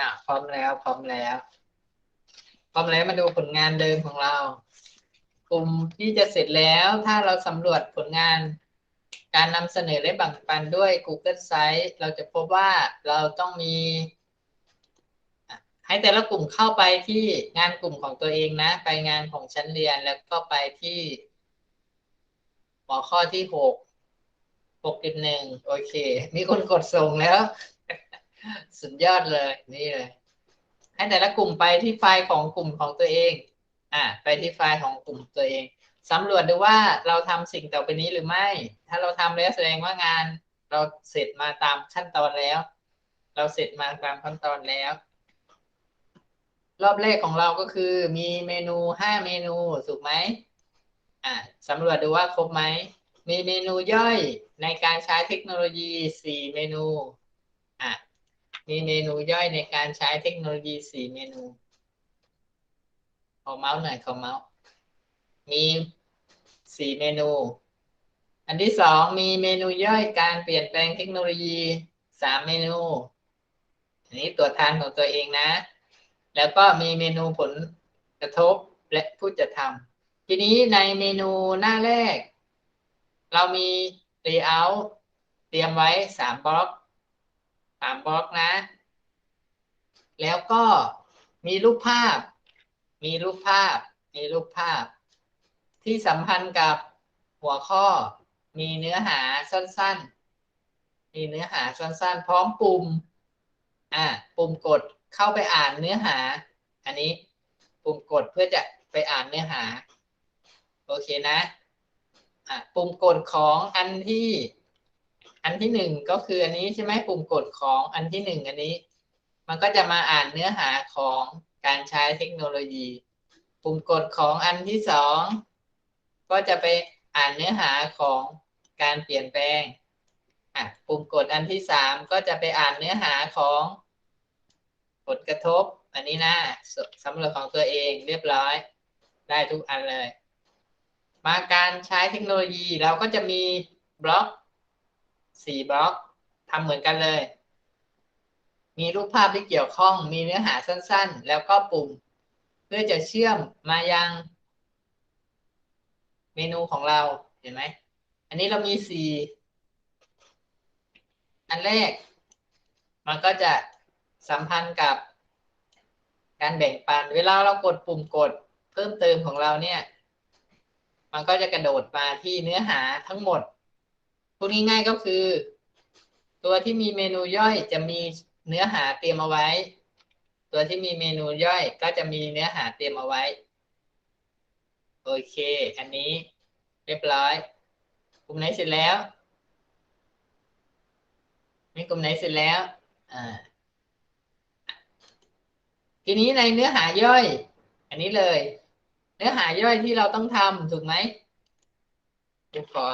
อะพร้อมแล้วพร้อมแล้ว พร้อมแล้วมาดูผลงานเดิมของเรา กลุ่มที่จะเสร็จแล้วถ้าเราสำรวจผลงาน การนำเสนอและแบ่งปันด้วย Google Sites เราจะพบว่าเราต้องมี ให้แต่ละกลุ่มเข้าไปที่งานกลุ่มของตัวเองนะ ไปงานของชั้นเรียนแล้วก็ไปที่หัวข้อที่หกหกจุดหนึ่งโอเค มีคนกดส่งแล้ว สุดยอดเลยนี่เลย ให้แต่ละกลุ่มไปที่ไฟล์ของกลุ่มของตัวเอง อ่าไปที่ไฟล์ของกลุ่มตัวเองสำรวจดูว่าเราทำสิ่งต่อไปนี้หรือไม่ ถ้าเราทำแล้วแสดงว่างาน เราเสร็จมาตามขั้นตอนแล้ว เราเสร็จมาตามขั้นตอนแล้ว รอบแรกของเราก็คือมีเมนูห้าเมนูถูกไหมอ่าสำรวจดูว่าครบไหม มีเมนูย่อยในการใช้เทคโนโลยีสี่เมนูอะ มีเมนูย่อยในการใช้เทคโนโลยีสี่เมนู ขอเมาส์หน่อยขอเมาส์ มีสี่เมนู อันที่สองมีเมนูย่อยการเปลี่ยนแปลงเทคโนโลยีสามเมนู อันนี้ตัวทานของตัวเองนะ แล้วก็มีเมนูผลกระทบและผู้จะทำทีนี้ในเมนูหน้าแรก เรามี layout เตรียมไว้สามบล็อก สามบล็อกนะ แล้วก็มีรูปภาพ มีรูปภาพ มีรูปภาพ ที่สัมพันธ์กับหัวข้อ มีเนื้อหาสั้น ๆ มีเนื้อหาสั้น ๆ พร้อมปุ่ม อ่า ปุ่มกดเข้าไปอ่านเนื้อหา อันนี้ปุ่มกดเพื่อจะไปอ่านเนื้อหา โอเคนะ อะ ปุ่มกดของอันที่ อันที่หนึ่งก็คืออันนี้ใช่ไหมปุ่มกดของอันที่หนึ่งอันนี้ มันก็จะมาอ่านเนื้อหาของการใช้เทคโนโลยี ปุ่มกดของอันที่สองก็จะไปอ่านเนื้อหาของการเปลี่ยนแปลงอะปุ่มกดอันที่สามก็จะไปอ่านเนื้อหาของผลกระทบ อันนี้นะสสำรวจของตัวเองเรียบร้อย ได้ทุกอันเลย มาการใช้เทคโนโลยีเราก็จะมีบล็อก สี่บล็อกทำเหมือนกันเลย มีรูปภาพที่เกี่ยวข้อง มีเนื้อหาสั้นๆ แล้วก็ปุ่ม เพื่อจะเชื่อมมายัง เมนูของเราเห็นไหม อันนี้เรามีสี่อันแรก มันก็จะสัมพันธ์กับการแบ่งปัน เวลาเรากดปุ่มกดเพิ่มเติมของเราเนี่ย มันก็จะกระโดดมาที่เนื้อหาทั้งหมด พูดง่ายๆก็คือ ตัวที่มีเมนูย่อยจะมีเนื้อหาเตรียมเอาไว้ ตัวที่มีเมนูย่อยก็จะมีเนื้อหาเตรียมเอาไว้ โอเค อันนี้เรียบร้อยกลุ่มไหนเสร็จแล้วมีกลุ่มไหนเสร็จแล้วอ่าทีนี้ในเนื้อหาย่อย อันนี้เลย เนื้อหาย่อยที่เราต้องทำถูกไหมเดี๋ยวขอ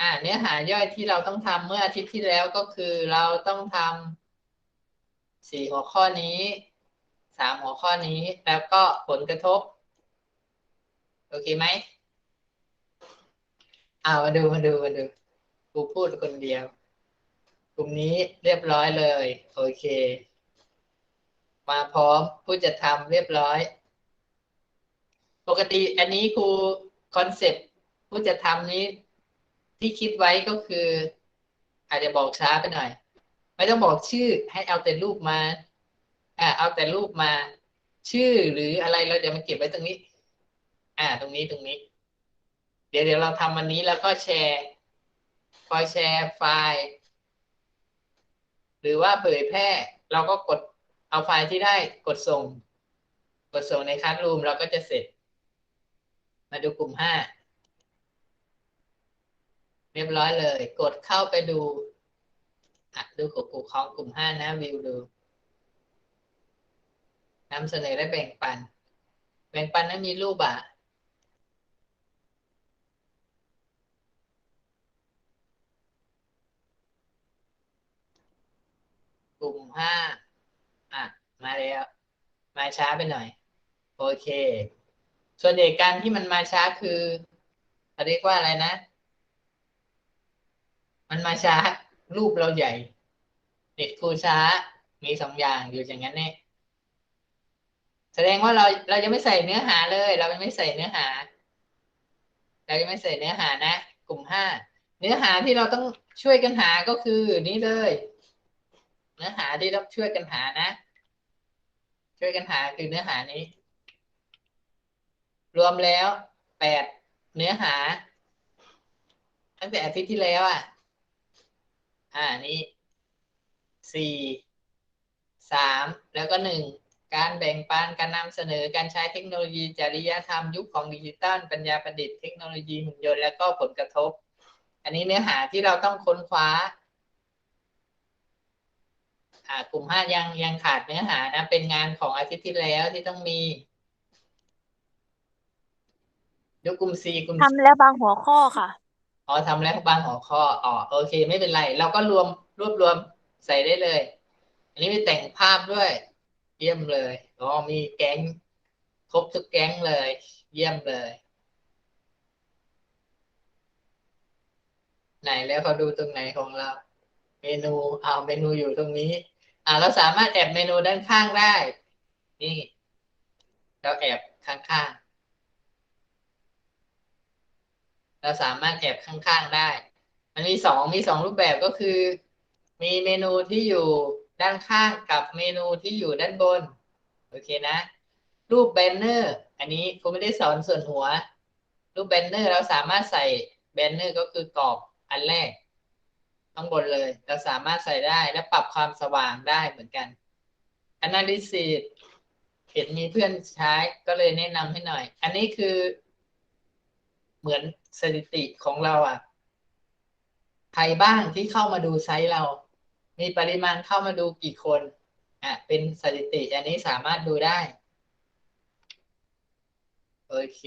อ่าเนื้อหาย่อยที่เราต้องทำเมื่ออาทิตย์ที่แล้วก็คือเราต้องทำสี่หัวข้อนี้สามหัวข้อนี้แล้วก็ผลกระทบ โอเคไหมเอามาดูมาดูมาดูกูพูดคนเดียว กลุ่มนี้เรียบร้อยเลย โอเค มาพร้อมผู้จะทำเรียบร้อย ปกติอันนี้ครูคอนเซปต์ผู้จะทำนี้ ที่คิดไว้ก็คือ อาจจะบอกช้าไปหน่อย ไม่ต้องบอกชื่อให้เอาแต่รูปมาอ่าเอาแต่รูปมา ชื่อหรืออะไรเราจะมาเก็บไว้ตรงนี้ อ่า ตรงนี้ตรงนี้ เดี๋ยวเดี๋ยวเราทำวันนี้แล้วก็แชร์พอแชร์ไฟล์ หรือว่าเผยแพร่ เราก็กดเอาไฟล์ที่ได้กดส่ง กดส่งในคัสรูมเราก็จะเสร็จ มาดูกลุ่มห้า เรียบร้อยเลย กดเข้าไปดูอะดูกลุ่มของกลุ่มห้านะวิวดูนำเสนอและแบ่งปัน แบ่งปันนั้นมีรูปอะกลุ่มห้าอะ มาแล้ว มาช้าไปหน่อย โอเค ส่วนเอกการที่มันมาช้าคือเขาเรียกว่าอะไรนะ มันมาช้า รูปเราใหญ่เน็ตครูช้า มีสองอย่างอยู่อย่างนั้นเนี่ยแสดงว่าเราเราจะไม่ใส่เนื้อหาเลย เราไม่ใส่เนื้อหา เราจะไม่ใส่เนื้อหานะ กลุ่มห้าเนื้อหาที่เราต้องช่วยกันหาก็คือนี่เลย เนื้อหาที่ต้องช่วยกันหานะ ช่วยกันหาคือเนื้อหานี้ รวมแล้วแปดเนื้อหา ตั้งแต่อาทิตย์ที่แล้วอะ อ่านี่สี่สามแล้วก็หนึ่งการแบ่งปันการนำเสนอการใช้เทคโนโลยีจริยธรรมยุคของดิจิตอลปัญญาประดิษฐ์เทคโนโลยีหุ่นยนต์และก็ผลกระทบ อันนี้เนื้อหาที่เราต้องค้นคว้า อ่ากลุ่มห้ายังยังขาดเนื้อหานะ เป็นงานของอาทิตย์ที่แล้วที่ต้องมียกกลุ่ม C กลุ่มทำแล้วบางหัวข้อค่ะ อ๋อทำแล้วบางหัวข้ออ๋อโอเค ไม่เป็นไร เราก็รวมรวบรวมใส่ได้เลย อันนี้มีแต่งภาพด้วย เยี่ยมเลยอ๋อมีแก๊งครบทุกแก๊งเลย เยี่ยมเลย ไหนแล้วเขาดูตรงไหนของเรา เมนูเอาเมนูอยู่ตรงนี้ อ่าเราสามารถแอบเมนูด้านข้างได้ นี่เราแอบข้างๆ เราสามารถแอบข้างๆได้ มันมีสองมีสองรูปแบบก็คือ มีเมนูที่อยู่ด้านข้างกับเมนูที่อยู่ด้านบน โอเคนะ รูปแบนเนอร์ อันนี้ผมไม่ได้สอนส่วนหัว รูปแบนเนอร์เราสามารถใส่แบนเนอร์ก็คือกรอบอันแรกข้างบนเลย เราสามารถใส่ได้และปรับความสว่างได้เหมือนกัน Analysis เห็นมีเพื่อนใช้ก็เลยแนะนำให้หน่อย อันนี้คือเหมือน สถิติของเราอะใครบ้างที่เข้ามาดูไซต์เรา มีปริมาณเข้ามาดูกี่คนอะเป็นสถิติ อันนี้สามารถดูได้ โอเค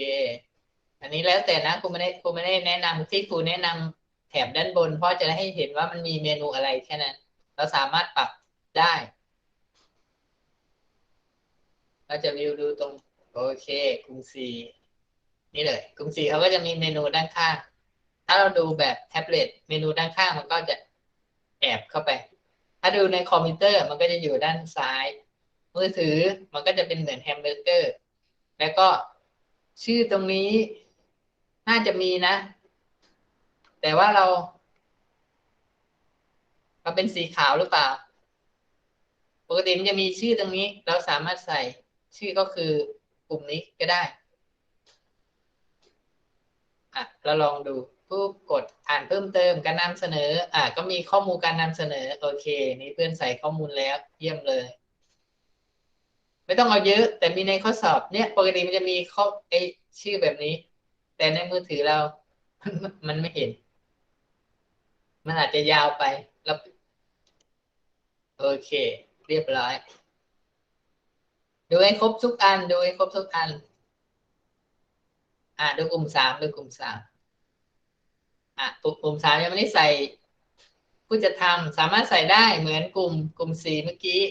อันนี้แล้วแต่นะครูไม่ได้ครูไม่ได้แนะนำที่ครูแนะนำแถบด้านบน เพราะจะได้ให้เห็นว่ามันมีเมนูอะไรแค่นั้น เราสามารถปรับได้เราจะวิวดูตรง โอเคกลุ่ม C นี่เลย กลุ่ม C เขาก็จะมีเมนูด้านข้าง ถ้าเราดูแบบแท็บเล็ตเมนูด้านข้างมันก็จะแอบเข้าไป ถ้าดูในคอมพิวเตอร์มันก็จะอยู่ด้านซ้าย มือถือมันก็จะเป็นเหมือนแฮมเบอร์เกอร์ แล้วก็ชื่อตรงนี้น่าจะมีนะ แต่ว่าเรามันเป็นสีขาวหรือเปล่า ปกติมันจะมีชื่อตรงนี้ เราสามารถใส่ชื่อก็คือกลุ่มนี้ก็ได้ อะเราลองดูปุ๊บกดอ่านเพิ่มเติมการนำเสนอ อะก็มีข้อมูลการนำเสนอ โอเค นี่เพื่อนใส่ข้อมูลแล้ว เยี่ยมเลย ไม่ต้องเอาเยอะ แต่มีในข้อสอบเนี่ยปกติมันจะมีข้อไอชื่อแบบนี้ แต่ในมือถือเรา มันไม่เห็น มันอาจจะยาวไปแล้วโอเค เรียบร้อย ดูให้ครบทุกอัน ดูให้ครบทุกอัน อ่าดูกลุ่มสามดูกลุ่มสามอะกลุ่มสามยังไม่ได้ใส่ผู้จะทำสามารถใส่ได้เหมือนกลุ่ม กลุ่มสี่เมื่อกี้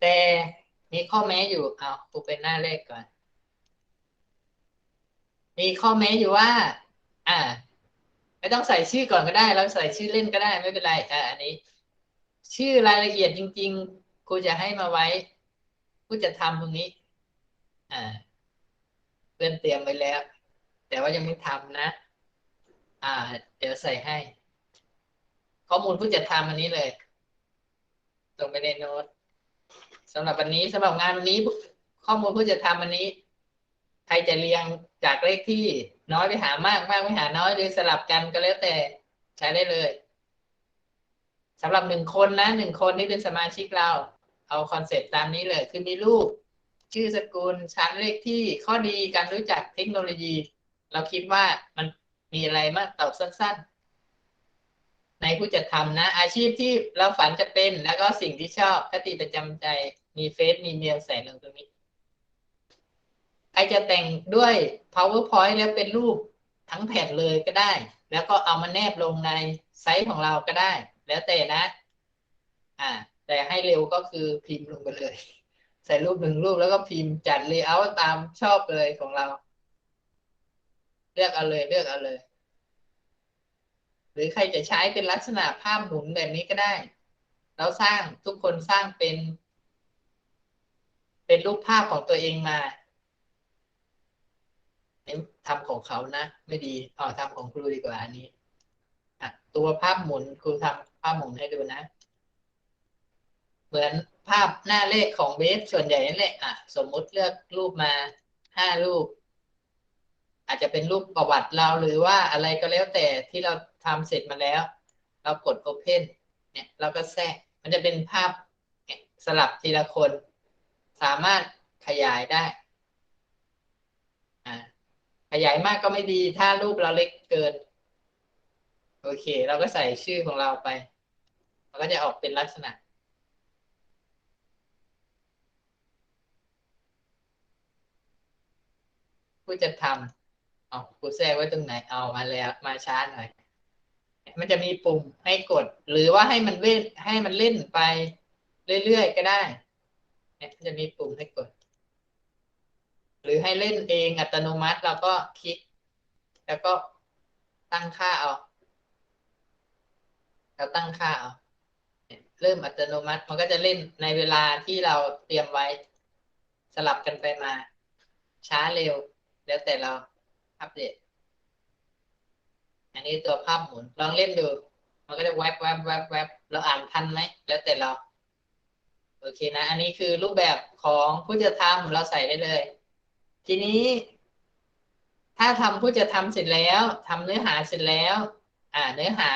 แต่มีข้อแม้อยู่เอาปูเป็นหน้าเลขก่อน มีข้อแม้อยู่ว่า อ่า ไม่ต้องใส่ชื่อก่อนก็ได้เราใส่ชื่อเล่นก็ได้ไม่เป็นไรอ่าอันนี้ ชื่อรายละเอียดจริง ๆ ครูจะให้มาไว้ ผู้จะทำตรงนี้ อ่า เพื่อนเตรียมไว้แล้ว แต่ว่ายังไม่ทำนะ อ่า เดี๋ยวใส่ให้ ข้อมูลผู้จัดทำอันนี้เลยตรงไปในโน้ตสำหรับวันนี้สำหรับงานวันนี้ข้อมูลผู้จัดทำอันนี้ ใครจะเรียงจากเลขที่น้อยไปหามากมากไปหาน้อยหรือสลับกันก็แล้วแต่ใช้ได้เลยสำหรับหนึ่งคนนะหนึ่งคนที่เป็นสมาชิกเรา เอาคอนเซปต์ตามนี้เลยคือมีรูป ชื่อสกุลชั้นเลขที่ข้อดีการรู้จักเทคโนโลยี เราคิดว่ามันมีอะไรมากตอบสั้น ๆ ในผู้จัดทำนะ อาชีพที่เราฝันจะเป็น แล้วก็สิ่งที่ชอบคติประจำใจมีเฟซมีเมลใส่ลงตรงนี้ใครจะแต่งด้วย powerpoint แล้วเป็นรูปทั้งแผ่นเลยก็ได้ แล้วก็เอามาแนบลงในไซต์ของเราก็ได้ แล้วแต่นะ อ่า แต่ให้เร็วก็คือพิมพ์ลงไปเลย ใส่รูปหนึ่งรูปแล้วก็พิมพ์จัดเลเยอร์ตามชอบเลยของเรา เลือกเอาเลยเลือกเอาเลย หรือใครจะใช้เป็นลักษณะภาพหมุนแบบนี้ก็ได้แล้วสร้างทุกคนสร้างเป็น เป็นรูปภาพของตัวเองมาทำของเขานะ ไม่ดีอ๋อทำของครูดีกว่าอันนี้ตัวภาพหมุนครูทำภาพหมุนให้ดูนะ เหมือน ภาพหน้าเลขของเวฟส่วนใหญ่นั่นแหละอะสมมุติเลือกรูปมาห้ารูป อาจจะเป็นรูปประวัติเราหรือว่าอะไรก็แล้วแต่ที่เราทำเสร็จมาแล้ว เรากด Open เนี่ย เราก็แทรกมันจะเป็นภาพสลับทีละคน สามารถขยายได้อ่าขยายมากก็ไม่ดีถ้ารูปเราเล็กเกิน โอเค เราก็ใส่ชื่อของเราไป มันก็จะออกเป็นลักษณะ ผู้จะทำเอากูแทรกไว้ตรงไหนเอามาแล้วมาช้าหน่อย มันจะมีปุ่มให้กด หรือว่าให้มันเล่นให้มันเล่นไปเรื่อยๆก็ได้เนี่ยจะมีปุ่มให้กด หรือให้เล่นเองอัตโนมัติเราก็คลิก แล้วก็ตั้งค่าเอาเราตั้งค่าเอาเริ่มอัตโนมัติมันก็จะเล่นในเวลาที่เราเตรียมไว้สลับกันไปมา ช้าเร็ว แล้วแต่เราอัปเดต อันนี้ตัวภาพหมุนลองเล่นดู มันก็จะแวบแวบแวบแวบเราอ่านทันไหมแล้วแต่เราโอเคนะ อันนี้คือรูปแบบของผู้จะทำเราใส่ได้เลย ทีนี้ ถ้าทำผู้จะทำเสร็จแล้วทำเนื้อหาเสร็จแล้ว อ่า เนื้อหา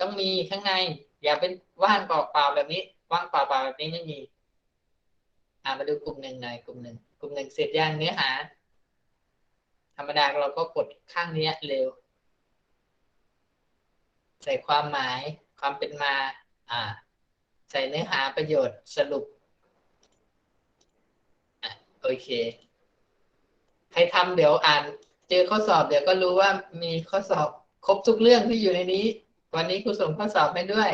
ต้องมีข้างใน อย่าเป็นว่างเปล่าๆแบบนี้ ว่างเปล่าๆแบบนี้ไม่มีอ่ามาดูกลุ่มหนึ่งหน่อยกลุ่มหนึ่งกลุ่มหนึ่งเสร็จย่างเนื้อหา รรมดาเราก็กดข้างนี้เร็ว ใส่ความหมายความเป็นมา อ่า ใส่เนื้อหาประโยชน์สรุปอโอเค ใครทำเดี๋ยวอ่าน เจอข้อสอบเดี๋ยวก็รู้ว่ามีข้อสอบครบทุกเรื่องที่อยู่ในนี้ วันนี้ครูส่งข้อสอบให้ด้วย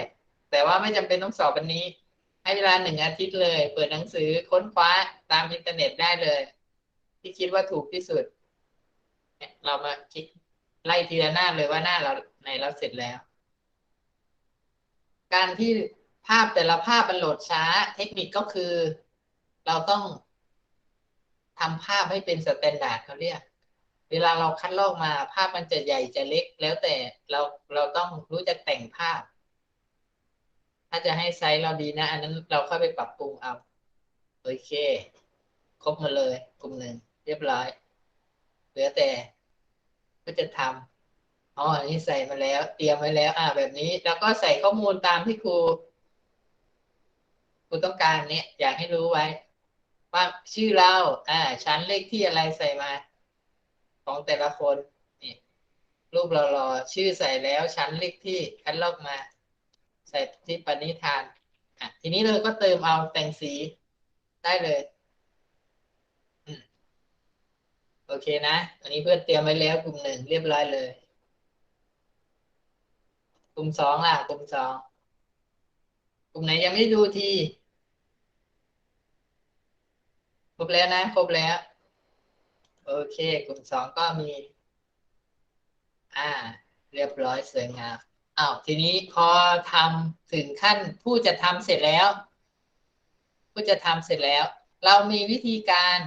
แต่ว่าไม่จำเป็นต้องสอบวันนี้ ให้เวลาหนึ่งอาทิตย์เลย เปิดหนังสือค้นคว้าตามอินเทอร์เน็ตได้เลย ที่คิดว่าถูกที่สุด เรามาคิดไล่ทีละหน้าเลยว่าหน้าเราในเราเสร็จแล้ว การที่ภาพแต่ละภาพมันโหลดช้า เทคนิคก็คือเราต้องทำภาพให้เป็นสแตนดาร์ดเขาเรียก เวลาเราคัดลอกมาภาพมันจะใหญ่จะเล็ก แล้วแต่เราเราต้องรู้จักแต่งภาพ ถ้าจะให้ไซส์เราดีนะ อันนั้นเราเข้าไปปรับปรุงเอา โอเค ครบหมาเลย กลุ่มหนึ่งเรียบร้อย เหลือแต่ก็จะทำอ๋ออันนี้ใส่มาแล้ว เตรียมไว้แล้ว อ่า แบบนี้ แล้วก็ใส่ข้อมูลตามที่ครูครูต้องการเนี่ย อยากให้รู้ไว้ ว่าชื่อเรา อ่า ชั้นเลขที่อะไรใส่มา ของแต่ละคนนี่รูปเรารอชื่อใส่แล้ว ชั้นเลขที่คัดลอกมา ใส่ที่ปณิธานอะทีนี้เราก็เติมเอาแต่งสีได้เลย โอเคนะ อันนี้เพื่อนเตรียมไว้แล้วกลุ่มหนึ่งเรียบร้อยเลย กลุ่มสองล่ะ กลุ่มสองกลุ่มไหนยังไม่ดูทีครบแล้วนะ ครบแล้ว โอเค กลุ่มสองก็มี อ่า เรียบร้อยสวยงามอ้าวทีนี้พอทำถึงขั้นผู้จะทำเสร็จแล้ว ผู้จะทำเสร็จแล้ว เรามีวิธีการ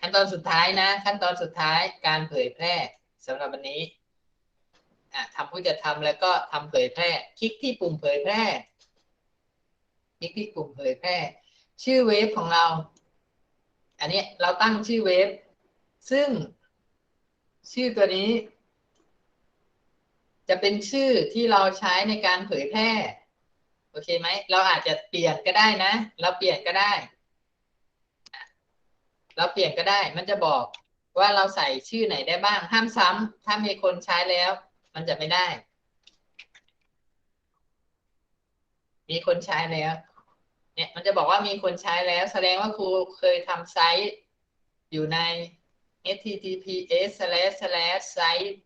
ขั้นตอนสุดท้ายนะ ขั้นตอนสุดท้ายการเผยแพร่สำหรับวันนี้อะทำผู้จะทำแล้วก็ทำเผยแพร่ คลิกที่ปุ่มเผยแพร่ คลิกที่ปุ่มเผยแพร่ ชื่อเว็บของเรา อันนี้เราตั้งชื่อเว็บซึ่งชื่อตัวนี้ จะเป็นชื่อที่เราใช้ในการเผยแพร่ โอเคไหม เราอาจจะเปลี่ยนก็ได้นะ เราเปลี่ยนก็ได้ เราเปลี่ยนก็ได้ มันจะบอกว่าเราใส่ชื่อไหนได้บ้าง ห้ามซ้ำถ้ามีคนใช้แล้ว มันจะไม่ได้ มีคนใช้แล้ว เนี่ย มันจะบอกว่ามีคนใช้แล้ว แสดงว่าครูเคยทำไซต์อยู่ใน https slash slash site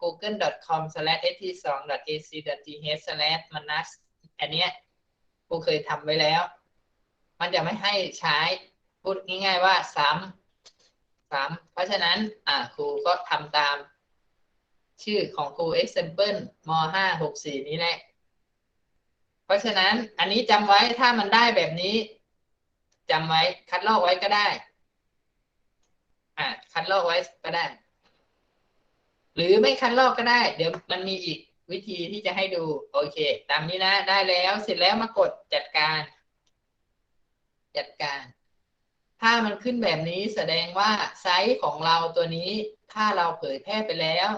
google com slash st 2 ac th slash manas อันเนี้ยครูเคยทำไว้แล้ว มันจะไม่ให้ใช้ พูดง่าย ๆ ว่าซ้ำซ้ำเพราะฉะนั้น อ่าครูก็ทำตาม ชื่อของครู example มห้าหกสี่นี้แหละพราะฉะนั้นอันนี้จำไว้ถ้ามันได้แบบนี้จำไว้คัดลอกไว้ก็ได้ อ่าคัดลอกไว้ก็ได้ หรือไม่คัดลอกก็ได้ เดี๋ยวมันมีอีกวิธีที่จะให้ดู โอเค ตามนี้นะ ได้แล้วเสร็จแล้วมากดจัดการ จัดการ ถ้ามันขึ้นแบบนี้แสดงว่าไซส์ของเราตัวนี้ ถ้าเราเผยแพร่ไปแล้ว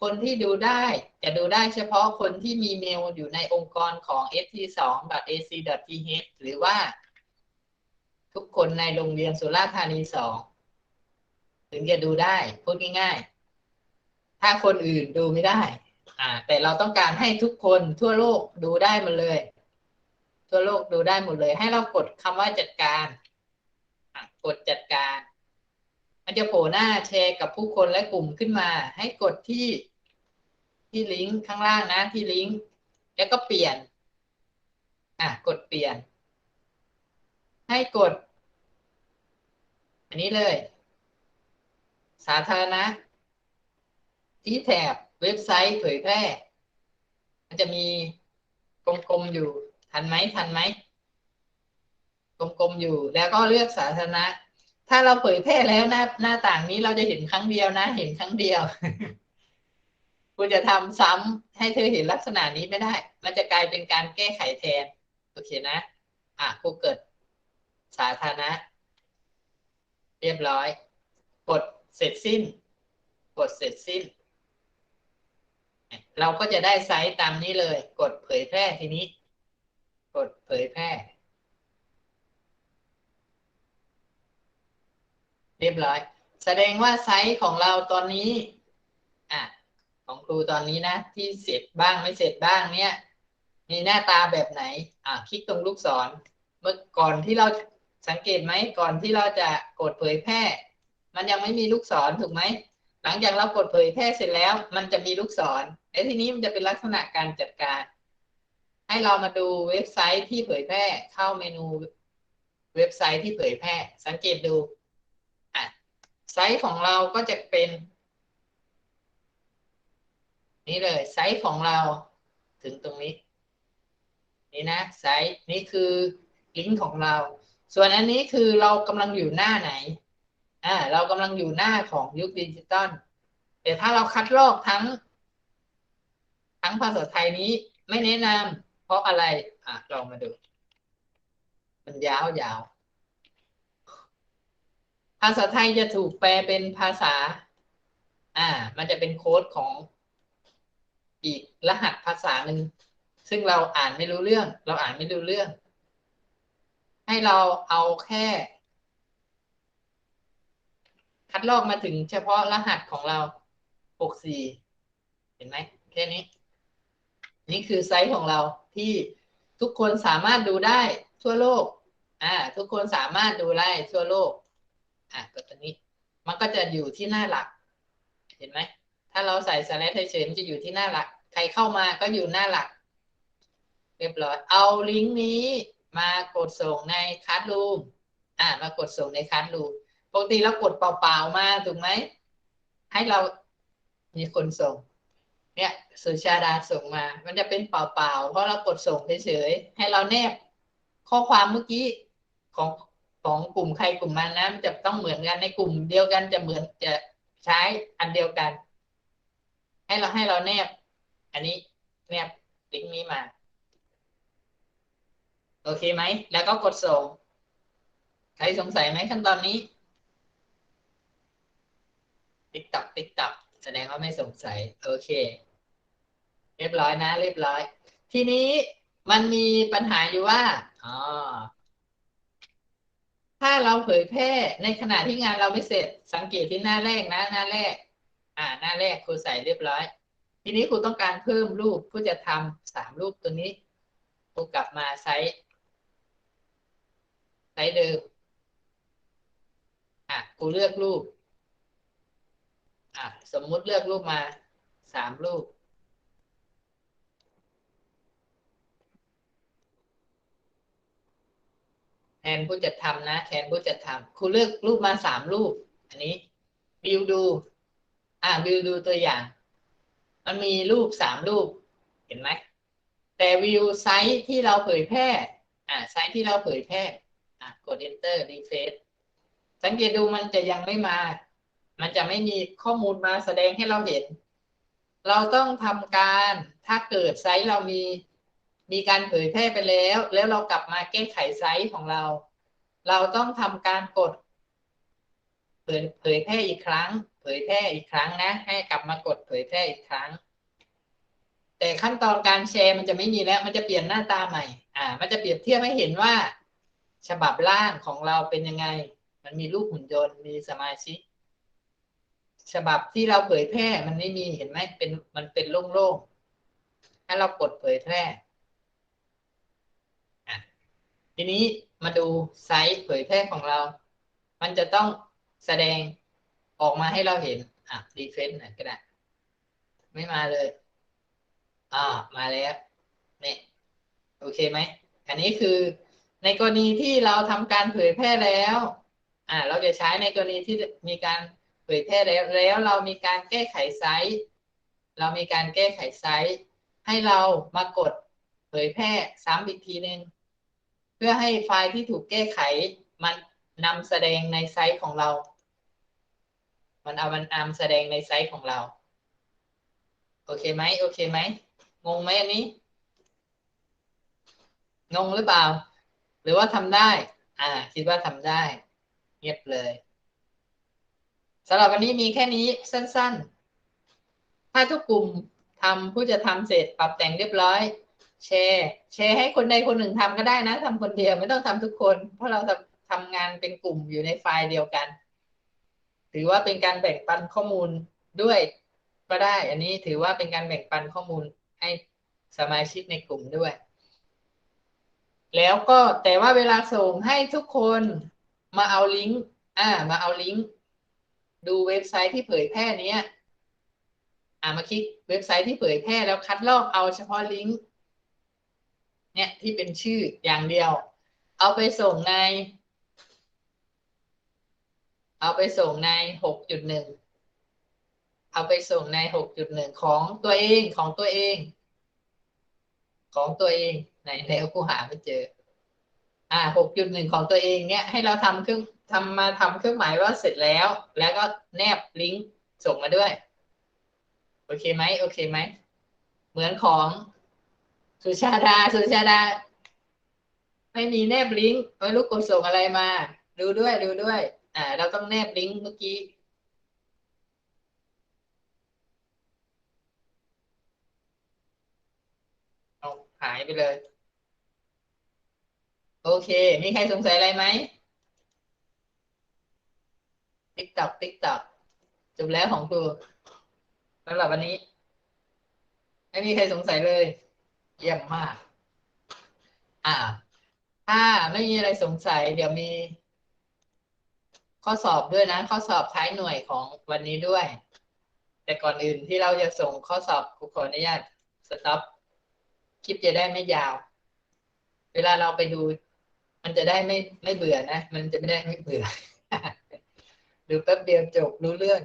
คนที่ดูได้จะดูได้เฉพาะคนที่มีเมลอยู่ในองค์กรของ st2.ac.th หรือว่า ทุกคนในโรงเรียนสุราษฎร์ธานีสองถึงจะดูได้พูดง่ายๆ ถ้าคนอื่นดูไม่ได้ อ่า แต่เราต้องการให้ทุกคนทั่วโลกดูได้หมดเลย ทั่วโลกดูได้หมดเลย ให้เรากดคำว่าจัดการ กดจัดการ มันจะโผล่หน้าแชร์กับผู้คนและกลุ่มขึ้นมา ให้กดที่ที่ลิงก์ข้างล่างนะ ที่ลิงก์แล้วก็เปลี่ยน อะ กดเปลี่ยน ให้กด อันนี้เลย สาธารณะ ที่แถบเว็บไซต์เผยแพร่ มันจะมีกลมๆอยู่ ทันไหมทันไหม กลมๆอยู่ แล้วก็เลือกสาธารณะ ถ้าเราเผยแพร่แล้วหน้าหน้าต่างนี้เราจะเห็นครั้งเดียวนะ เห็นครั้งเดียวคุณจะทำซ้ำให้เธอเห็นลักษณะนี้ไม่ได้ มันจะกลายเป็นการแก้ไขแทน โอเคนะ อะคูเกิดสาธารณะ เรียบร้อย กดเสร็จสิ้น กดเสร็จสิ้น เราก็จะได้ไซต์ตามนี้เลย กดเผยแพร่ทีนี้ กดเผยแพร่ เรียบร้อย แสดงว่าไซส์ของเราตอนนี้อะของครูตอนนี้นะ ที่เสร็จบ้างไม่เสร็จบ้างเนี่ยมีหน้าตาแบบไหน อะคลิกตรงลูกศร เมื่อก่อนที่เราสังเกตไหมก่อนที่เราจะกดเผยแพร่ มันยังไม่มีลูกศรถูกไหมหลังจากเรากดเผยแพร่เสร็จแล้ว มันจะมีลูกศรและทีนี้มันจะเป็นลักษณะการจัดการ ให้เรามาดูเว็บไซต์ที่เผยแพร่เข้าเมนูเว็บไซต์ที่เผยแพร่ สังเกตดู ไซส์ของเราก็จะเป็น นี่เลยไซส์ของเราถึงตรงนี้ นี่นะไซส์นี่คือลิงก์ของเรา ส่วนอันนี้คือเรากำลังอยู่หน้าไหนอ่าเรากำลังอยู่หน้าของยุคดิจิตอลแต่ถ้าเราคัดลอกทั้ง ทั้งภาษาไทยนี้ไม่แนะนำเพราะอะไรอะลองมาดู มันยาวยาว ภาษาไทยจะถูกแปลเป็นภาษา อ่า มันจะเป็นโค้ดของอีกรหัสภาษาหนึ่งซึ่งเราอ่านไม่รู้เรื่อง เราอ่านไม่รู้เรื่อง ให้เราเอาแค่ คัดลอกมาถึงเฉพาะรหัสของเรา 64 เห็นไหมแค่นี้ นี่คือไซส์ของเราที่ทุกคนสามารถดูได้ทั่วโลก อ่า ทุกคนสามารถดูได้ทั่วโลก อะกดตัวนี้ มันก็จะอยู่ที่หน้าหลัก เห็นไหม ถ้าเราใส่สแลชเฉยๆมันจะอยู่ที่หน้าหลัก ใครเข้ามาก็อยู่หน้าหลัก เรียบร้อย เอาลิงก์นี้มากดส่งในคัสรูมอ่ามากดส่งในคัสรูมปกติเรากดเปล่าๆมาถูกไหม ให้เรามีคนส่ง เนี่ยสุชาดาส่งมา มันจะเป็นเปล่าๆเพราะเรากดส่งเฉยๆให้เราแนบข้อความเมื่อกี้ของ ของกลุ่มใครกลุ่มมันนะมันจะต้องเหมือนกันในกลุ่มเดียวกันจะเหมือนจะใช้อันเดียวกัน ให้เราให้เราแนบ อันนี้แนบลิงก์นี้มา โอเคไหม แล้วก็กดส่ง ใครสงสัยไหมขั้นตอนนี้ ติ๊กตักติ๊กตักแสดงว่าไม่สงสัย โอเค เรียบร้อยนะ เรียบร้อย ทีนี้มันมีปัญหาอยู่ว่าอ๋อ ถ้าเราเผยแพร่ในขณะที่งานเราไม่เสร็จสังเกตที่หน้าแรกนะ หน้าแรก อ่า หน้าแรกครูใส่เรียบร้อย ทีนี้ครูต้องการเพิ่มรูปครูจะทำสามรูปตัวนี้ครูกลับมาไซส์ไซส์เดิมอะครูเลือกรูปอะสมมุติเลือกรูปมาสามรูป แทนผู้จัดทำนะแทนผู้จัดทำครูเลือกรูปมาสามรูป อันนี้บิวดู อ่าบิวดูตัวอย่าง มันมีรูปสามรูป เห็นไหมแต่วิวไซต์ที่เราเผยแพร่ อ่าไซต์ที่เราเผยแพร่ อ่ากด enter refresh สังเกตดูมันจะยังไม่มา มันจะไม่มีข้อมูลมาแสดงให้เราเห็น เราต้องทำการถ้าเกิดไซต์เรามี มีการเผยแพร่ไปแล้ว แล้วเรากลับมาแก้ไขไซต์ของเรา เราต้องทำการกด เผยเผยแพร่อีกครั้ง เผยแพร่อีกครั้งนะ ให้กลับมากดเผยแพร่อีกครั้ง แต่ขั้นตอนการแชร์มันจะไม่มีแล้ว มันจะเปลี่ยนหน้าตาใหม่ อ่า มันจะเปรียบเทียบให้เห็นว่า ฉบับล่างของเราเป็นยังไง มันมีรูปหุ่นยนต์มีสมาชิกฉบับที่เราเผยแพร่มันไม่มีเห็นไหมเป็นมันเป็นโล่งๆให้เรากดเผยแพร่ ทีนี้มาดูไซส์เผยแพร่ของเรา มันจะต้องแสดงออกมาให้เราเห็น อะรีเฟรชหน่อยก็ได้ไม่มาเลย อ่า มาแล้ว เนี่ย โอเคไหม อันนี้คือในกรณีที่เราทำการเผยแพร่แล้ว อ่า เราจะใช้ในกรณีที่มีการเผยแพร่แล้ว แล้วเรามีการแก้ไขไซส์ เรามีการแก้ไขไซส์ ให้เรามากดเผยแพร่ซ้ำอีกทีหนึ่ง เพื่อให้ไฟล์ที่ถูกแก้ไข มันนำแสดงในไซต์ของเรา มันเอามันนำแสดงในไซต์ของเรา โอเคไหมโอเคไหมงงไหมอันนี้ งงหรือเปล่า หรือว่าทำได้ อ่า คิดว่าทำได้ เงียบเลยสำหรับวันนี้มีแค่นี้สั้น ๆ ถ้าทุกกลุ่มทำผู้จะทำเสร็จปรับแต่งเรียบร้อย แชร์ แชร์ให้คนใดคนหนึ่งทำก็ได้นะทำคนเดียวไม่ต้องทำทุกคน เพราะเราทำทำงานเป็นกลุ่มอยู่ในไฟล์เดียวกัน ถือว่าเป็นการแบ่งปันข้อมูลด้วยก็ได้ อันนี้ถือว่าเป็นการแบ่งปันข้อมูลให้สมาชิกในกลุ่มด้วย แล้วก็แต่ว่าเวลาส่งให้ทุกคนมาเอาลิงก์อ่า มาเอาลิงก์ดูเว็บไซต์ที่เผยแพร่นี้อ่ามาคลิกเว็บไซต์ที่เผยแพร่แล้วคัดลอกเอาเฉพาะลิงก์ เนี่ยที่เป็นชื่ออย่างเดียว เอาไปส่งใน เอาไปส่งในหกจุดหนึ่งเอาไปส่งในหกจุดหนึ่งของตัวเองของตัวเอง ของตัวเองไหนแล้วกูหาไม่เจอ อ่าหกจุดหนึ่งของตัวเองเนี่ยให้เราทำเครื่องทำมาทำเครื่องหมายว่าเสร็จแล้ว แล้วก็แนบลิงก์ส่งมาด้วย โอเคไหมโอเคไหมเหมือนของ สุชาดา สุชาดา ไม่มีแนบลิงก์ไม่รู้กดส่งอะไรมา ดูด้วยดูด้วย อ่า เราต้องแนบลิงก์เมื่อกี้เอาหายไปเลย โอเค มีใครสงสัยอะไรไหมติ๊กตอกติ๊กตอกจบแล้วของครูสำหรับวันนี้ ไม่มีใครสงสัยเลย เยี่ยมมาก อ่า ถ้าไม่มีอะไรสงสัย เดี๋ยวมี ข้อสอบด้วยนะ ข้อสอบท้ายหน่วยของวันนี้ด้วย แต่ก่อนอื่นที่เราจะส่งข้อสอบครูขออนุญาตสต็อปคลิปจะได้ไม่ยาว เวลาเราไปดู มันจะได้ไม่ไม่เบื่อนะ มันจะไม่ได้ไม่เบื่อดูแป๊บเดียวจบรู้เรื่อง